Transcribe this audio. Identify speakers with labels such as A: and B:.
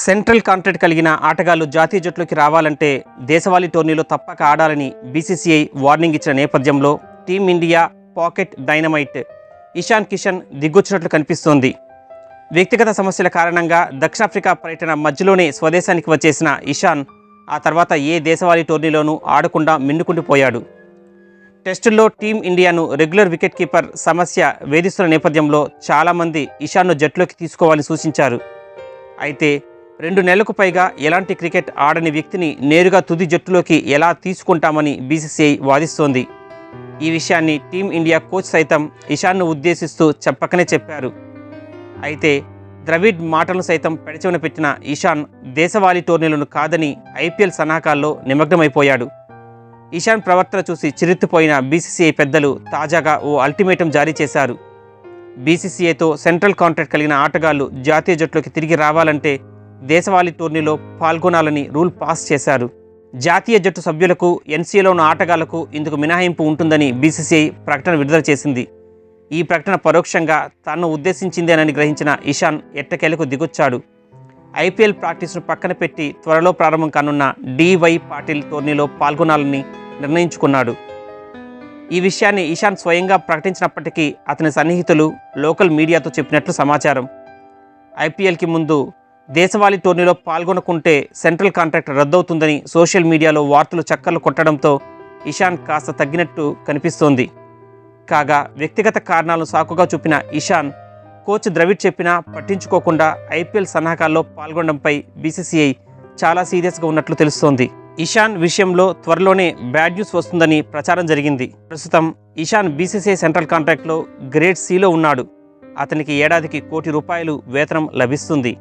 A: Central contract కలిగిన ఆటగాళ్ళు జాతీయ జట్టులోకి రావాలంటే దేశవాళీ టోర్నీలో తప్పక ఆడాలని బీసీసీఐ వార్నింగ్ ఇచ్చిన నేపథ్యంలో Team India pocket dynamite. Ishan Kishan దిగ్గొచ్చినట్లు కనిపిస్తోంది. వ్యక్తిగత సమస్యల కారణంగా దక్షిణాఫ్రికా పర్యటన మధ్యలోనే స్వదేశానికి వచ్చేసిన ఇషాన్ ఆ తర్వాత ఏ దేశవాళీ టోర్నీలోనూ ఆడకుండా మిన్నుకుండిపోయాడు టెస్టుల్లో టీం ఇండియాను రెగ్యులర్ వికెట్ కీపర్ సమస్య వేధిస్తున్న నేపథ్యంలో చాలామంది ఇషాన్ను జట్టులోకి తీసుకోవాలని సూచించారు. అయితే రెండు నెలలకు పైగా ఎలాంటి క్రికెట్ ఆడని వ్యక్తిని నేరుగా తుది జట్టులోకి ఎలా తీసుకుంటామని బీసీసీఐ వాదిస్తోంది. ఈ విషయాన్ని టీం ఇండియా కోచ్ సైతం ఇషాన్ను ఉద్దేశిస్తూ చెప్పకనే చెప్పారు. అయితే ద్రవిడ్ మాటలను సైతం పెడచెవిన పెట్టిన ఇషాన్ దేశవాళీ టోర్నీలను కాదని ఐపీఎల్ సన్నాహాల్లో నిమగ్నమైపోయాడు. ఇషాన్ ప్రవర్తన చూసి చిరెత్తిపోయిన బీసీసీఐ పెద్దలు తాజాగా ఓ అల్టిమేటం జారీ చేశారు. బీసీసీఐతో సెంట్రల్ కాంట్రాక్ట్ కలిగిన ఆటగాళ్ళు జాతీయ జట్టులోకి తిరిగి రావాలంటే దేశవాళీ టోర్నీలో పాల్గొనాలని రూల్ పాస్ చేశారు. జాతీయ జట్టు సభ్యులకు ఎన్సీఏలో ఉన్న ఆటగాళ్ళకు ఇందుకు మినహాయింపు ఉంటుందని బీసీసీఐ ప్రకటన విడుదల చేసింది. ఈ ప్రకటన పరోక్షంగా తాను ఉద్దేశించిందేనని గ్రహించిన ఇషాన్ ఎట్టకేలకు దిగొచ్చాడు. ఐపీఎల్ ప్రాక్టీస్ను పక్కన పెట్టి త్వరలో ప్రారంభం కానున్న డివై పాటిల్ టోర్నీలో పాల్గొనాలని నిర్ణయించుకున్నాడు. ఈ విషయాన్ని ఇషాన్ స్వయంగా ప్రకటించినప్పటికీ అతని సన్నిహితులు లోకల్ మీడియాతో చెప్పినట్లు సమాచారం. ఐపీఎల్కి ముందు దేశవాళీ టోర్నీలో పాల్గొనకుంటే సెంట్రల్ కాంట్రాక్ట్ రద్దవుతుందని సోషల్ మీడియాలో వార్తలు చక్కర్లు కొట్టడంతో ఇషాన్ కాస్త తగ్గినట్టు కనిపిస్తోంది. కాగా వ్యక్తిగత కారణాలను సాకుగా చూపిన ఇషాన్ కోచ్ ద్రవిడ్ చెప్పినా పట్టించుకోకుండా ఐపీఎల్ సన్నాహకాల్లో పాల్గొనడంపై బీసీసీఐ చాలా సీరియస్గా ఉన్నట్లు తెలుస్తోంది. ఇషాన్ విషయంలో త్వరలోనే బ్యాడ్ న్యూస్ వస్తుందని ప్రచారం జరిగింది. ప్రస్తుతం ఇషాన్ బీసీసీఐ సెంట్రల్ కాంట్రాక్ట్లో గ్రేడ్ సిలో ఉన్నాడు. అతనికి ఏడాదికి కోటి రూపాయలు వేతనం లభిస్తుంది.